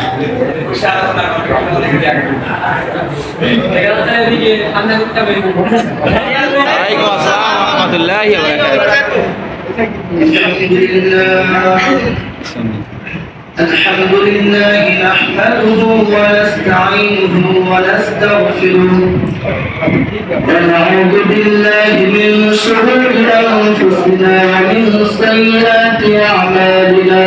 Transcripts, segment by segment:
ওয়ালাইকুম আসসালাম ওয়া রাহমাতুল্লাহি ওয়া বারাকাতুহু الحمد لله نحمده ونستعينه ونستغفره ونعوذ بالله من شرور انفسنا ومن سيئات اعمالنا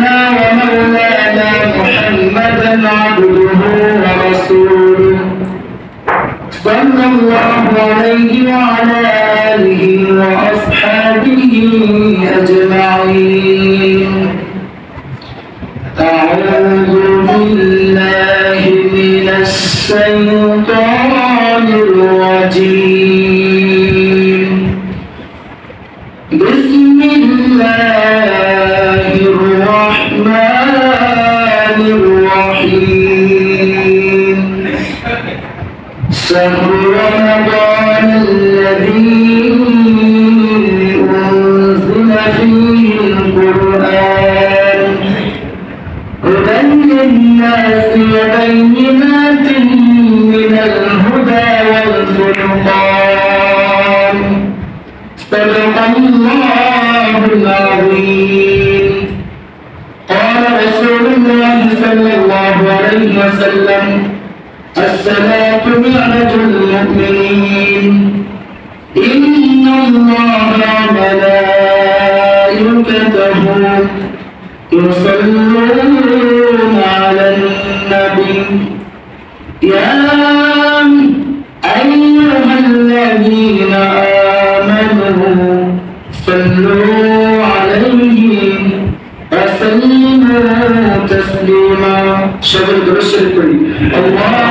عليه وعلى آله وأصحابه أجمعين شهر رمضان الذي أنزل فيه القرآن هدى للناس الصلاة معرج المؤمنين إن الله وملائكته يصلون على النبي. يا أيها الذين آمنوا صلوا عليه وسلموا تسليما. شبر درس الكل اللهم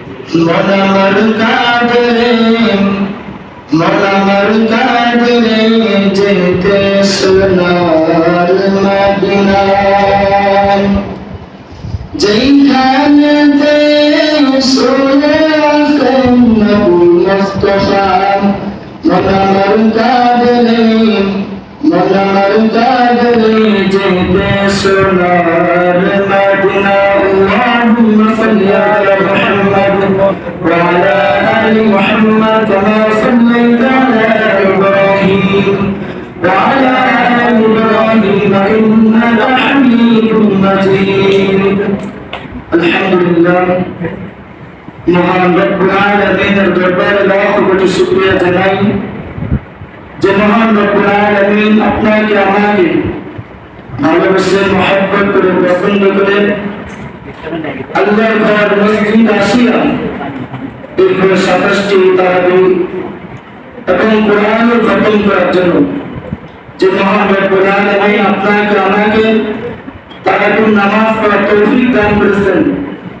মনামার কাদরে মনামার কাদরে যেতে সোনার মদিনায় যেখানেতে শুনে আসেন নবী মুস্তাফা মনামার কাদরে মনামার কাদরে যেতে সোনার মদিনা اللهم صل على محمد وعلى آل محمد كما صليت على إبراهيم وعلى آل إبراهيم إنك حميد مجيد الحمد لله মহান রব্বুল আলামিনের দরবারে লাখ কোটি শুকরিয়া জানাই যে মহান রব্বুল আলামিন আপনাকে আমাকে ভালোবেসে মহব্বত করে পছন্দ করে আল্লাহর ঘর মসজিদ আসিয়া এরপরে সাতাশটি তারাবি এবং কোরআনের খতম করার জন্য যে মহান রব্বুল আলামিন আপনাকে আমাকে তারাবির নামাজ পড়ার তৌফিক দান করেছেন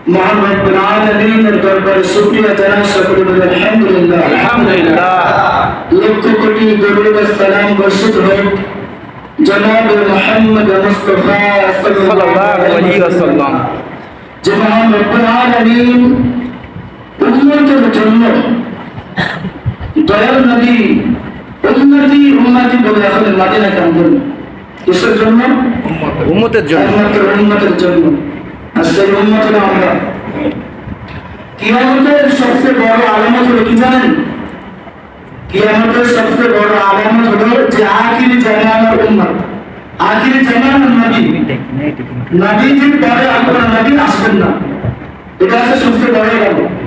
মহান রব্বুল আলামিনের দরবারে শুকরিয়া জানাই সকলে বলে আলহামদুলিল্লাহ আলহামদুলিল্লাহ লক্ষ কোটি দরুদ ও সালাম বর্ষিত হোক জনাব মুহাম্মদ মুস্তাফা সাল্লাল্লাহু আলাইহি ওয়াসাল্লাম যে মহান রব্বুল আলামিন উম্মতের জন্য দয়াল নবী উম্মতি উম্মতি বলে আসলে মাদিনা কেন বলল কিসের জন্য? উম্মতের জন্য। একমাত্র উম্মতের জন্য। আর সেই হলো আমরা। কিয়ামতের সবচেয়ে বড় আলামত হলো কি জানেন? কিয়ামতের সবচেয়ে বড় আলামত হলো যে আখিরি জামানার উম্মত। আখিরি জামানার নবী। নবীজির পরে কোনো নবী আসবেন না। এটা হচ্ছে সবচেয়ে বড় আলামত।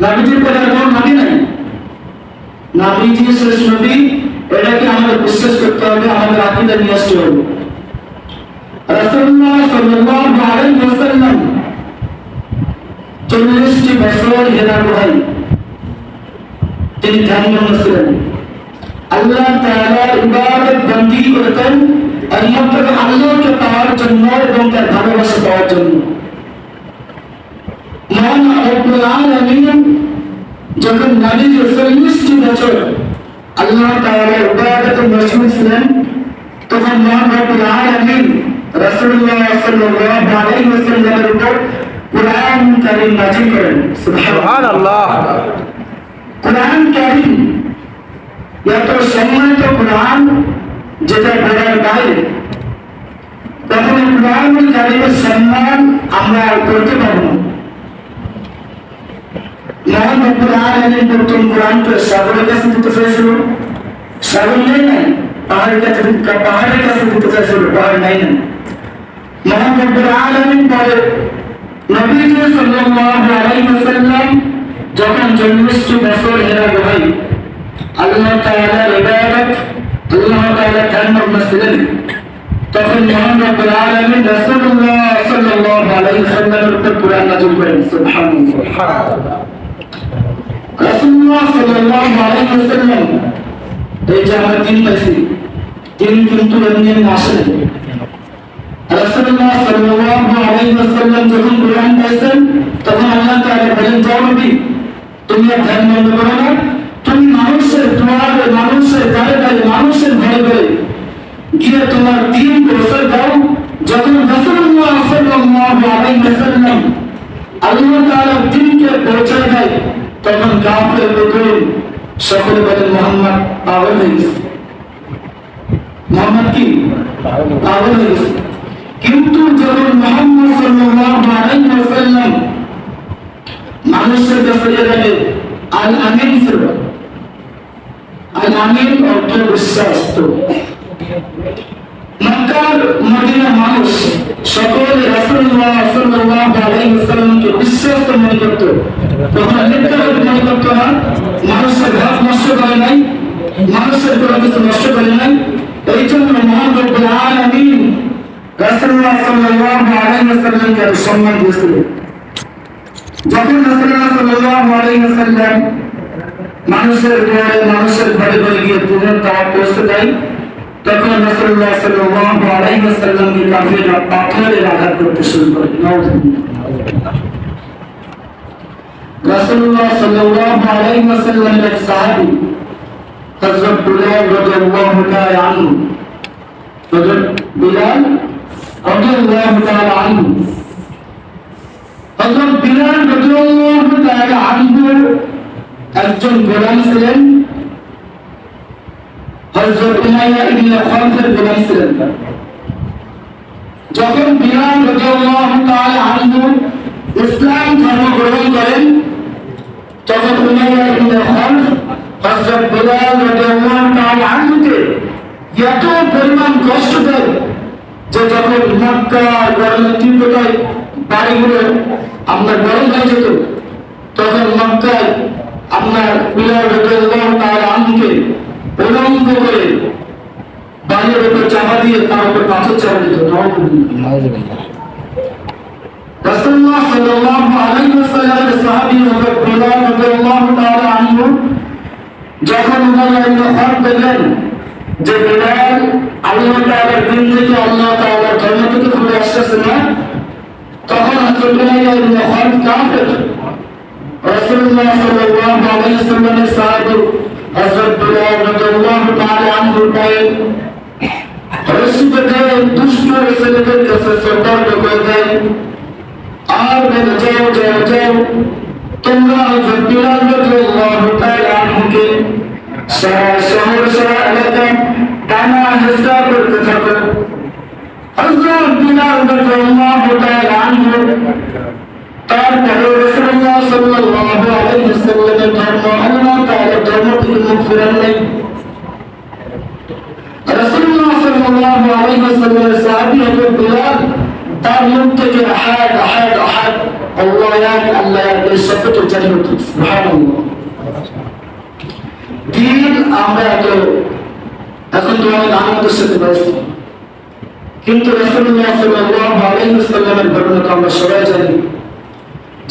নবীজির পরে আর কোনো নবী নাই? নবীজি শেষ নবী, এটা কি আমাদের বিশ্বাস করতে হবে? আমাদের আকিদা নিয়ে আসতে হবে। রাসূলুল্লাহ সাল্লাল্লাহু আলাইহি ওয়াসাল্লাম চল্লিশটি বছর হেরার ভাই তিনি ধ্যানমগ্ন ছিলেন। আল্লাহ তাআলা ইবাদত বন্দী করতেন একমাত্র আল্লাহকে পাওয়ার জন্য এবং তার ভালোবাসা পাওয়ার জন্য। মহান রব্বুল আলামিন যখন নবী চল্লিশটি বছর আল্লাহ তাআলা ইবাদতে মশগুল ছিলেন তখন মহান রব্বুল আলামিন রাসূলুল্লাহ সাল্লাল্লাহু আলাইহি ওয়াসাল্লামের উপর কোরআন কারীম নাযিল করেন সুবহান আল্লাহ কোরআন কারীম এত সম্মানিত কোরআন যেটা বলার বাইরে তখন কোরআন কারীমের সম্মান আমরা করতে পারব না মহান রব্বুল আলামিন প্রথম কোরআনকে সাগরের কাছে দিতে চাইছিল সাগর নেই নাই পাহাড়ের কাছে পাহাড়ের কাছে দিতে চাইছিল পাহাড় নাই নাই মহান রব্বুল আলামিন পরে নবীজি সাল্লাল্লাহু আলাইহি ওয়াসাল্লাম যখন চল্লিশটি বছর হেরা ভাই আল্লাহ তাআলার ইবাদত আল্লাহ তাআলা ধ্যানমগ্ন ছিলেন তখন মহান রব্বুল আলামিন রাসূলুল্লাহ সাল্লাল্লাহু আলাইহি ওয়াসাল্লামের উপর কোরআন নাযিল করেন সুবহানাল্লাহ রাসূলুল্লাহ সাল্লাল্লাহু আলাইহি ওয়াসাল্লাম এই যে আমরা দিন পাইছি, দিন কিন্তু এমনি এমনি আসে না। রাসূলুল্লাহ সাল্লাল্লাহু আলাইহি ওয়াসাল্লাম যখন কোরআন পাইছেন, তখন আল্লাহ তাআলা বলেন যাও নবী, তুমি আর ধ্যান বন্ধ করো না তুমি মানুষের দুয়ারে, মানুষের গায়ে গায়ে, মানুষের ঘরে ঘরে গিয়ে তোমার দিন প্রচার দাও যখন রাসূলুল্লাহ সাল্লাল্লাহু আলাইহি ওয়াসাল্লাম আল্লাহ তাআলার দিনকে পৌঁছায় দেয় তখন কাফের লোকের সকলে বলেন, মোহাম্মদ, পাগল হয়ে গেছে। মোহাম্মদ কি? পাগল হয়ে গেছে। কিন্তু যখন মোহাম্মদ সাল্লাল্লাহু আলাইহি ওয়াসাল্লাম মানুষের কাছে এখানে আল আমিন ছিল আল আমিন অর্থ বিশ্বাস মক্কার মদিনা মানুষ সকলে রাসূলুল্লাহ সাল্লাল্লাহু আলাইহি ওয়াসাল্লামকে বিশ্বাস মনে করত। তখন মিথ্যা মনে করত না, মানুষের ভাব নষ্ট করে নাই, মানুষের কোনো কিছু নষ্ট করে নাই। এই জন্য মহান রব্বুল আলামিন রাসূলুল্লাহ সাল্লাল্লাহু আলাইহি ওয়াসাল্লামকে সম্মান দিয়েছিলেন। যখন রাসূলুল্লাহ সাল্লাল্লাহু আলাইহি ওয়াসাল্লাম মানুষের ঘরে মানুষের ঘরে ঘরে গিয়ে দাওয়াত পৌঁছে দেয় তখন রাসূলুল্লাহ সাল্লাল্লাহু আলাইহি ওয়াসাল্লামকে কাফিররা পাথরের আঘাত করতে শুরু করে নাউযুবিল্লাহ রাসূলুল্লাহ সাল্লাল্লাহু আলাইহি ওয়াসাল্লামের এক সাহাবী হযরত বিলাল রাদিয়াল্লাহু তাআলা আনহু হযরত বিলাল রাদিয়াল্লাহু তাআলা আনহু হযরত বিলাল রাদিয়াল্লাহু তাআলা আনহু একজন গোলাম ছিলেন হযরত উমাইয়া ইবনে খালদের গোলাম ছিলেন যখন বিলাল রাদিয়াল্লাহু তাআলা আনহু ইসলাম ধর্ম গ্রহণ করেন, তখন উমাইয়া ইবনে খালদ হযরত বিলাল রাদিয়াল্লাহু তাআলা আনহুকে এত পরিমাণ কষ্ট দেয় যে যখন মক্কা গরমের তীব্রতায় বাড়িগুলো আপনার গরম হয়ে যেত, তখন মক্কায় আপনার বিলাল রাদিয়াল্লাহু তাআলা আনহুকে উলঙ্গ করে বাড়ির উপর চাপা দিয়ে তার উপর পাথর চাপা দিত নাউযুবিল্লাহ রাসূলুল্লাহ সাল্লাল্লাহু আলাইহি ওয়াসাল্লামের সাহাবী হযরত বিলাল রাদিয়াল্লাহু তাআলা আনহু যখন উমাইয়া ইবনে খালদ দেখলেন যে বিলাল আল্লাহ তাআলার দিন থেকে আল্লাহ তাআলার ধর্ম থেকে ঘুরে আসতেছে না, তখন হযরত উমাইয়া ইবনে খালদ কাফের। রাসূলুল্লাহ সাল্লাল্লাহু আলাইহি ওয়াসাল্লামের সাহাবী হযরত বিলাল রাদিয়াল্লাহু তাআলা আনহু পায়ে রশি বেঁধে দুষ্ট ছেলেদের কাছে সতর্ক করে দেয় আর বলে যাও যাও যাও তোমরা হযরত বিলাল রাদিয়াল্লাহু তাআলা আনহুকে সারা শহর সারা এলাকা টানা হেসা করতে থাকো হযরত বিলাল রাদিয়াল্লাহু তাআলা আনহু তারপরে রাসূলুল্লাহ সাল্লাল্লাহু আলাইহি ওয়াসাল্লামের ধর্ম আল্লাহ তাআলার ধর্ম থেকে মুখ ফেরান নাই রাসূলুল্লাহ সাল্লাল্লাহু আলাইহি ওয়াসাল্লামের সাহাবী হযরত বিলাল তার মুখ থেকে আহাদ আহাদ আহাদ আল্লাহ এক আল্লাহ এক এই শব্দটা উচ্চারণ হতো সুবহানাল্লাহ দিন আমরা এত এখন তো অনেক আনন্দের সাথে ব্যস্ত কিন্তু রাসূলুল্লাহ সাল্লাল্লাহু আলাইহি ওয়াসাল্লামের ঘটনা তো আমরা সবাই জানি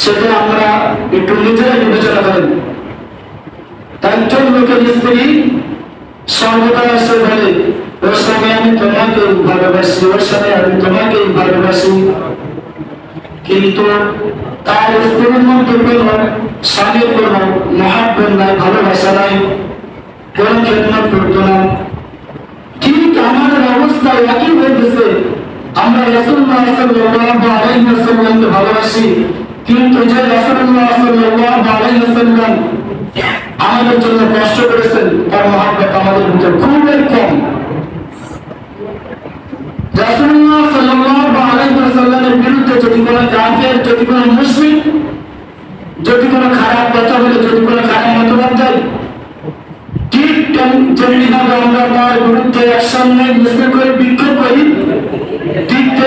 সেটা আমরা একটু নিজেরাই বিবেচনা করেন। একজন লোকের স্ত্রী সর্বদা বলে ওর স্বামী, আমি তোমাকে ভালোবাসি ওর স্বামী, আমি তোমাকে ভালোবাসি। কিন্তু তার স্ত্রীর মধ্যে কোনো স্বামীর কোনো মহাব্বত নাই, ভালোবাসা নাই, কোন খেদমত করতো না। ঠিক আমাদের অবস্থা একই হয়ে গেছে। আমরা রাসূলুল্লাহ সাল্লাল্লাহু আলাইহি ওয়াসাল্লামকে ভালোবাসি। কিন্তু যে আমাদের জন্য কষ্ট করেছেন, তার মহব্বত আমাদের ভিতরে খুবই কম। যদি কোনো কাফের যদি বলে, যদি কোনো খারাপ মতবাদ দেয়, ঠিক তেম- যেমনিভাবে আমরা করে বিক্ষোভ করি, ঠিক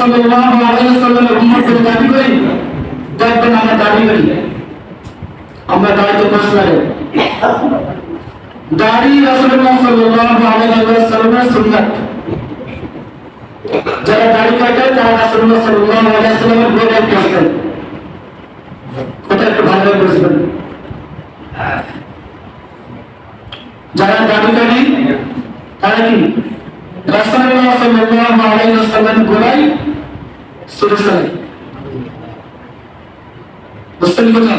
সাল্লাল্লাহু আলাইহি ওয়াসাল্লামের উম্মতের দাবি করি দেখবেন আমরা দাবি করি আমরা দাঁড়িয়ে বসে লাগে দাড়ি রাসূলুল্লাহ সাল্লাল্লাহু আলাইহি ওয়াসাল্লামের সুন্নাত যারা দাড়ি কাটে তারা রাসূলুল্লাহ সাল্লাল্লাহু আলাইহি ওয়াসাল্লামের গোলাম করতেন কথা একটু ভালো করে বুঝবেন যারা দাবি করি তারা কি রাসূলুল্লাহ সাল্লাল্লাহু আলাইহি ওয়াসাল্লাম গোলাই সুরে সালে বুঝতেন কথা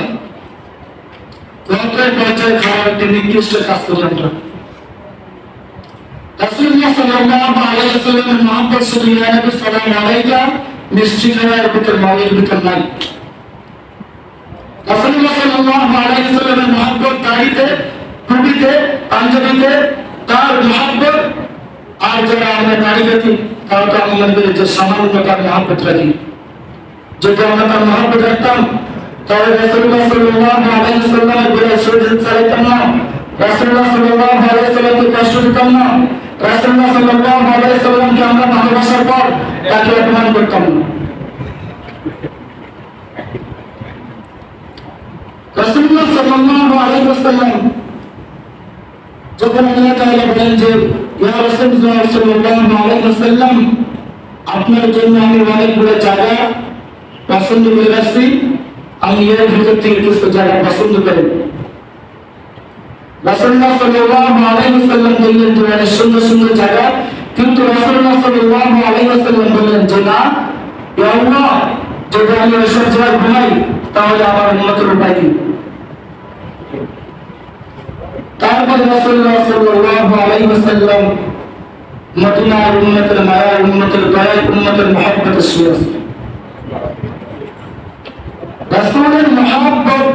কত পর্যায়ে খাওয়ার একটি নির্দিষ্ট কাজ করে আমরা রাসূলুল্লাহ সাল্লাল্লাহু আলাইহি ওয়াসাল্লামের মহব্বত শুধু ইয়া নবী সাল্লাল্লাহু আলাইহি মিষ্টি খাওয়ার ভিতর আমরা তার মহব্বত রাখতাম তাহলে রাসূলুল্লাহ সাল্লাল্লাহু আলাইহি ওয়াসাল্লামের বেলা শরীর চালাইতাম না রাসূলুল্লাহ সাল্লাল্লাহু আলাইহি ওয়াসাল্লামকে কষ্ট দিতাম না রাসূলুল্লাহ সাল্লাল্লাহু আলাইহি ওয়াসাল্লামকে আমরা ভালোবাসার পর তাকে অপমান করতাম না রাসূলুল্লাহ সাল্লাল্লাহু আলাইহি ওয়াসাল্লাম যখন আল্লাহ তাআলা বলেন যে ইয়া রাসূলুল্লাহ সাল্লাল্লাহু আলাইহি ওয়াসাল্লাম আপনার জন্য আমি অনেকগুলো জায়গা পছন্দ করে রাখছি আমি এর ভিতর থেকে কিছু জায়গা পছন্দ করি। রাসূলুল্লাহ সাল্লাল্লাহু আলাইহি ওয়াসাল্লাম বললেন যে অনেক সুন্দর সুন্দর জায়গা। কিন্তু রাসূলুল্লাহ সাল্লাল্লাহু আলাইহি ওয়াসাল্লাম বললেন যে, না ইয়া আল্লাহ, যদি আমি ওইসব জায়গায় ঘুমাই, তাহলে আমার উন্নতের উপায় কি? তারপর রাসূলুল্লাহ সাল্লাল্লাহু আলাইহি ওয়াসাল্লাম মদিনার উম্মতের মায়া উম্মতের দয়া উম্মতের মহব্বত শুরু রাসূলের মহব্বত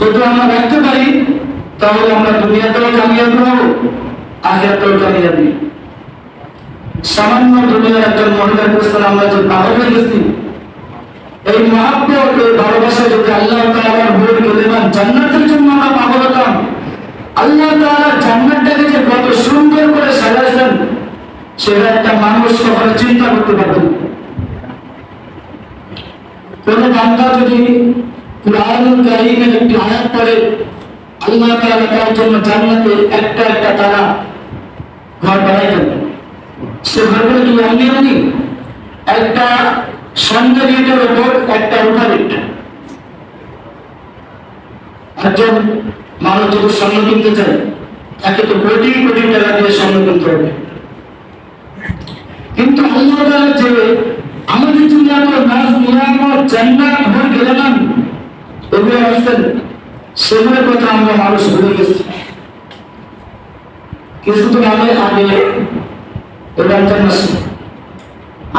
যদি আমরা রাখতে পারি, তাহলে আমরা দুনিয়াতেও কামিয়াবি হব আখিরাতেও কামিয়াবি সামান্য দুনিয়ার একজন মহিলার পেছনে আমরা যে পাগল হয়ে গেছি, এই মহাব্বত এই ভালোবাসা যদি আল্লাহ তাআলার বই গেলেন জান্নাতের জন্য আমরা পাগল হতাম, আল্লাহ তাআলা জান্নাতটাকে যে কত সুন্দর করে সাজাইছেন, সেটা একটা মানুষ কখনো চিন্তা করতে পারবে না। কোন বান্দা যদি কুরআনুল কারীমের একটি আয়াত পড়ে, আল্লাহ তাআলা তার জন্য জান্নাতে একটা একটা তারা ঘর বানাই দেবেন সে ঘরগুলো কি এমনি একটা সন্ধ্যা গেটের একটা গেট একজন মানুষ যদি স্বর্ণ কিনতে চায়, তাকে তো কোটি কোটি টাকা দিয়ে স্বর্ণ কিনতে হবে। কিন্তু আল্লাহ তাআলা যে জন্য এত নাজ জান্নাত আমরা মানুষ ভুলে গেছি। কিছুদিন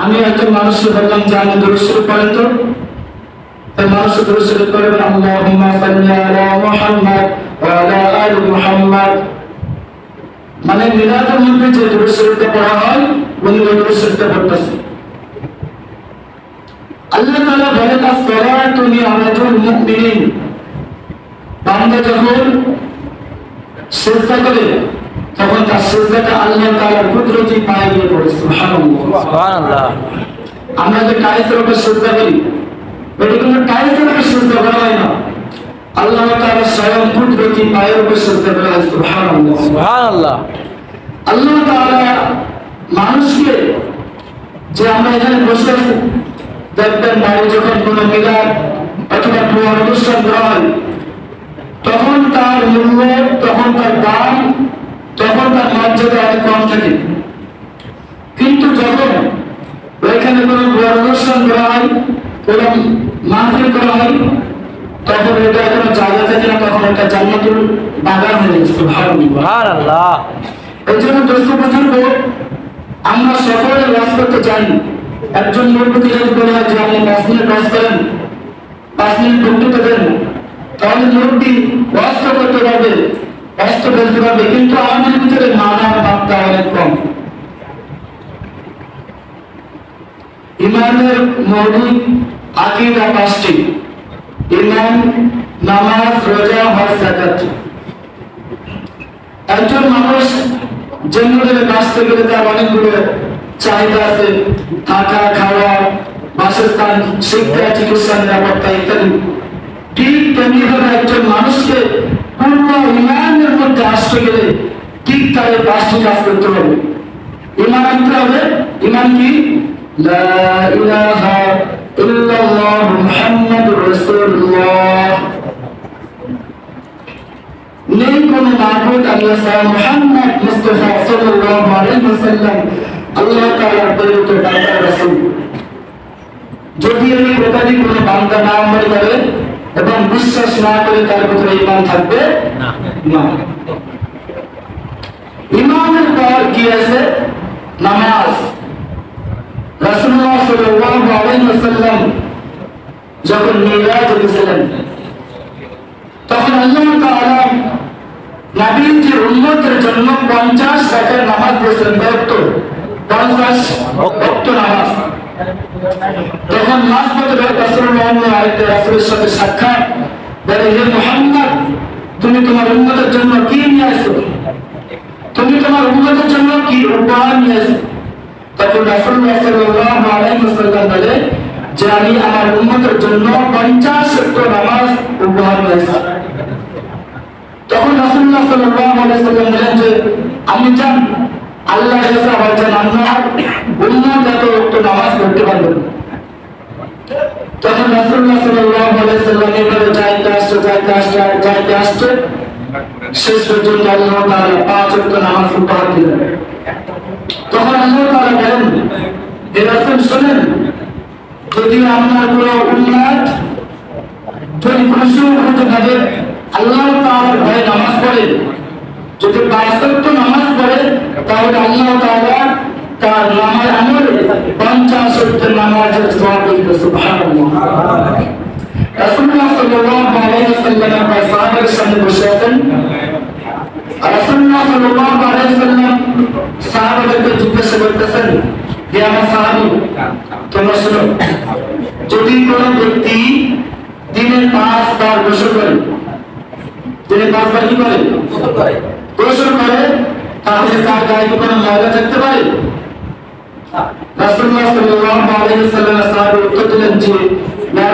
আমি একজন মানুষকে বললাম, যে আমি দরুদ করেন তো। মানুষ দরুদ করবেন মানে মিলাদের মধ্যে যে দূর শরীরটা পড়া হয় উনি ওই দূর পড়তেছে। আল্লাহ তাআলা বলেন আসসালাতু নি'মাতুল মুমিনিন বান্দা যখন সিজদা করে তখন তার সিজদাটা আল্লাহ তাআলার কুদরতি পায়ে গিয়ে পড়ে সুবহানাল্লাহ। সুবহানাল্লাহ। আমরা যে টাইসের উপর সিজদা করি এটা কোনো টাইসের উপর সিজদা করা হয় না। আল্লাহ তাআলা স্বয়ং কুদরতি পায়ের উপর সিজদা করা হয় সুবহানাল্লাহ। সুবহানাল্লাহ। আল্লাহ তাআলা মানুষকে যে আমরা এখানে বসে আছি দেখবেন বাইরে যখন কোনো মিলাদ অথবা কোনো অনুষ্ঠান করা হয় তখন তার মূল্য তখন তার দাম তখন তার মর্যাদা অনেক কম থাকে। কিন্তু যখন ওইখানে কোনো বড় অনুষ্ঠান করা হয় কোনো মাহফিল করা হয় তখন এটা কোনো জায়গা থাকে না তখন একটা জান্নাতুল বাগান হয়ে সুবহানাল্লাহ। সুবহানাল্লাহ। এই জন্য দোস্ত বুজুর্গ আমরা সকলে কাজ করতে জানি একজন মুরব্বী যদি বলে যে পাঁচ মিনিট করেন, পাঁচ মিনিট দেন, তাহলে অস্ত্র করতে পারবে পারবে। কিন্তু আমাদের ভিতরে মানার মাত্রা অনেক কম। ইমানের মৌলিক আকিদা পাঁচটি। ইমান, নামাজ, রোজা, হজ জাকাত একজন মানুষ জঙ্গলে বাঁচতে গেলে তার অনেকগুলো চাহিদা থাকা, খাওয়া, বাসস্থান, শিক্ষা, চিকিৎসা, নিরাপত্তা ইত্যাদি। ঠিক তেমনি ভাবে একজন মানুষকে পূর্ণ ইমানের মধ্যে আসতে গেলে ঠিক এই পাঁচটি কাজ করতে হবে। ইমান আনতে হবে। ইমান কি? লা ইলাহা ইল্লাল্লাহ মুহাম্মাদুর নেই কোনো মাহবুদ আল্লাহ মুহাম্মদ মুস্তাফা সাল্লাল্লাহু আলাইহি ওয়াসাল্লাম আল্লাহ তাআলার প্রেরিত বান্দা রাসূল যদি এই প্রকারই কোনো বান্দা না আমল করে এবং বিশ্বাস না করে তার ভিতরে ঈমান থাকবে না। ইমানের পর কি আছে? নামাজ। রাসূলুল্লাহ সাল্লাল্লাহু আলাইহি ওয়াসাল্লাম যখন মিরাজ গেছিলেন তখন আল্লাহ তাআলা নবীজির উম্মতের জন্য 50 রাকাত নামাজ দিয়েছেন বক্ত 50 বক্ত নামাজ তখন তুমি তোমার উম্মতের জন্য কি নিয়ে আসো তুমি তোমার উম্মতের জন্য কি উপহার নিয়ে আসো আমি আমার উম্মতের জন্য 50 ওয়াক্ত নামাজ উপহার তখন যে, আমি জান আল্লাহ কাছে আমার নামাজ পড়তে পারবে তখন আল্লাহ শুনেন, যদি আপনার কোনো যদি খুশি হতে পারে আল্লাহ তাআলার ভয়ে নামাজ পড়ে যদি পাঁচ ওয়াক্ত নামাজ পড়ে তাহলে আল্লাহ তাআলা তার নামাজ আমলে পঞ্চাশ ওয়াক্ত নামাজের সওয়াব দিবে সুবহানাল্লাহ রাসূলুল্লাহ সাল্লাল্লাহু আলাইহি ওয়াসাল্লাম তার সাহাবাদের সামনে বসে আছেন রাসূলুল্লাহ সাল্লাল্লাহু আলাইহি ওয়াসাল্লাম সাহাবাদেরকে জিজ্ঞাসা করতেছেন হে আমার সাহাবী তোমরা শোনো যদি কোনো ব্যক্তি দিনে পাঁচ বার গোসল করে দিনে পাঁচ বার কি করে গোসল করে তাহলে তার গায়ে কি কোনো ময়লা থাকতে পারে? রাসূলুল্লাহ সাল্লাল্লাহু আলাইহি ওয়াসাল্লাম সাহাবী উত্তর দিলেন যে, ইয়া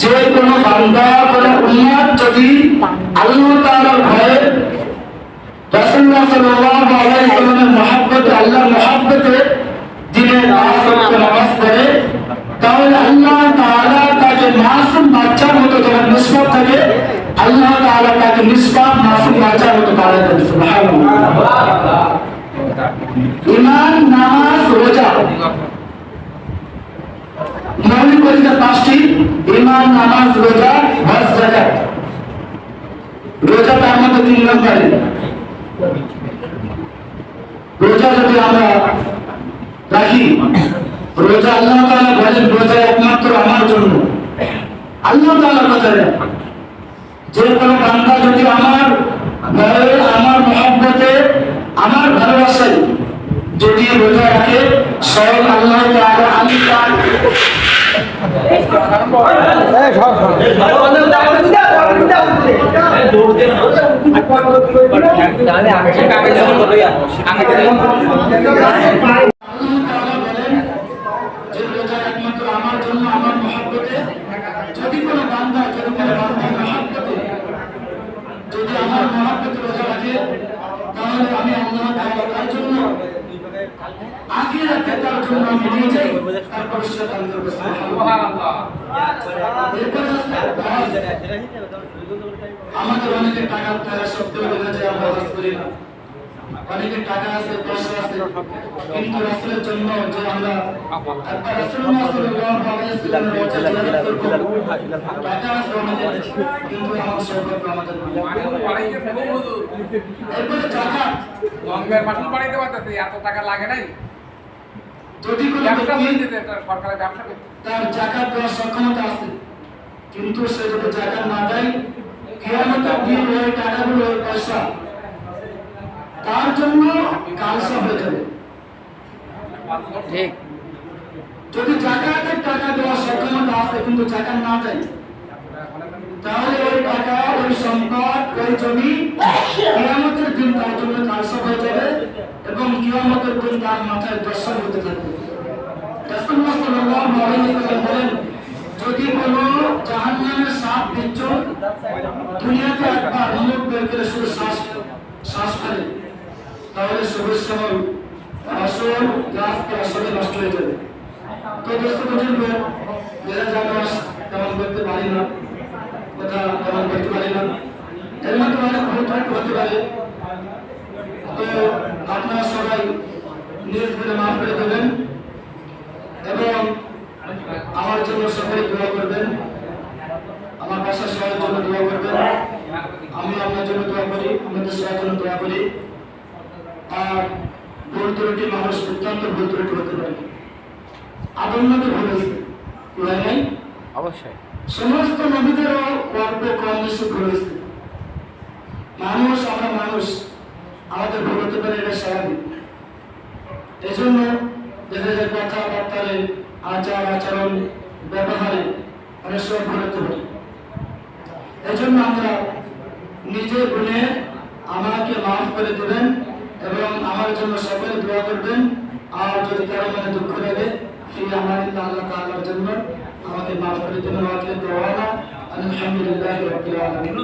যে কোনো বান্দা, কোনো উম্মত যদি আল্লাহ তাআলার ভয়ে ইমান নামাজ রোজা। মৌলিক পরীক্ষা পাঁচটি ইমান নামাজ রোজা রোজা তার মধ্যে তিন নম্বরে। রোজা যদি আমরা রাখি রোজা আল্লাহ তাআলা বলেন রোজা একমাত্র আমার জন্য। আল্লাহ তাআলা কথা যে কোনো বান্দা যদি আমার ভয়ে আমার মহব্বতে আমার ভালোবাসায় যদি রোজা রাখে স্বয়ং আল্লাহ তাআলা আমি তার আল্লাহ তাআলা বলেন যে রোজা একমাত্র আমার জন্য আমার মহব্বতে যদি কোনো বান্দা যদি কোনো বান্দার মহব্বতে যদি আমার মহব্বতে রোজা রাখে তাহলে আমি আল্লাহ তার জন্য আখিরাতে তার জন্য আমি নিজেই তার পরিষ্কার দান করব এরপরে। আমাদের অনেকের টাকা টাকা সত্ত্বেও দেখা যায় আমরা হজ করি না। অনেকের টাকা আছে পয়সা আছে কিন্তু রাসূলের জন্য যে আমরা একবার সাল্লাল্লাহু আলাইহি ওয়াসাল্লামের রওজা জিয়ারত করব। টাকা আছে আমাদের কিন্তু আমার সৌভাগ্য আমাদের এরপরে জাকাত লঙ্গের মাসুল বাড়াইতে পারতেছে এত টাকা লাগে নাই। যদি কোনো ব্যক্তি সরকারের ব্যবসা তার জাকাত দেওয়ার সক্ষমতা আছে কিন্তু সে যদি জাকাত না দেয় কিয়ামতের দিন ওই টাকাগুলো ওই পয়সা তার জন্য কালসা হয়ে যাবে ঠিক। যদি জাকাতের টাকা দেওয়ার সক্ষমতা আছে কিন্তু জাকাত না দেয় তাহলে ওই টাকা ওই সম্পদ ওই জমি কিয়ামতের দিন তার জন্য কালসা হয়ে যাবে এবং কিয়ামতের দিন তার মাথায় দর্শন হতে থাকবে। রাসূলুল্লাহ সাল্লাল্লাহু আলাইহি ওয়াসাল্লাম বলেন যদি কোনো জাহান্নামের সাপ বিচ্ছু দুনিয়াতে একবার মুখ বের করে শুধু শ্বাস শ্বাস ফেলে। তাহলে সবুজ শ্যামল আসল গাছপালা সবই নষ্ট হয়ে যাবে। তো দোস্ত বুঝুন যারা চাষ তেমন করতে পারি না, কথা তেমন করতে পারি না। এর মধ্যে অনেক ভুল হতে পারে। তো আপনারা সবাই নিজ করে মাফ করে দেবেন এবং আমার জন্য সকলে দোয়া করবেন। আমার বাসার সবার জন্য দোয়া করবেন। আমি আপনার জন্য দোয়া করি আপনাদের সবার জন্য দোয়া করি। আর ভুল ত্রুটি মানুষ অত্যন্ত ভুল ত্রুটি হতে পারে। ভুল হয়েছে। নাই? অবশ্যই। সমস্ত নবীদেরও অল্প কম বেশি ভুল হয়েছে। মানুষ আমরা মানুষ আমাদের ভুল হতে পারে এটা স্বাভাবিক। এই জন্য দেখা যায় কথাবার্তারে আচার আচরণ ব্যবহারে অনেক সময় ভুল হতে পারে। এই জন্য আমরা নিজে গুণে আমাকে মাফ করে দেবেন এবং আমার জন্য সকলে দোয়া করবেন। আর যদি কারও মনে দুঃখ লাগে সেই আমার আল্লাহ তাল্লার জন্য আমাকে মাফ করে দেবেন, আমাকে দেওয়া না আলহামদুলিল্লাহ আলামিন।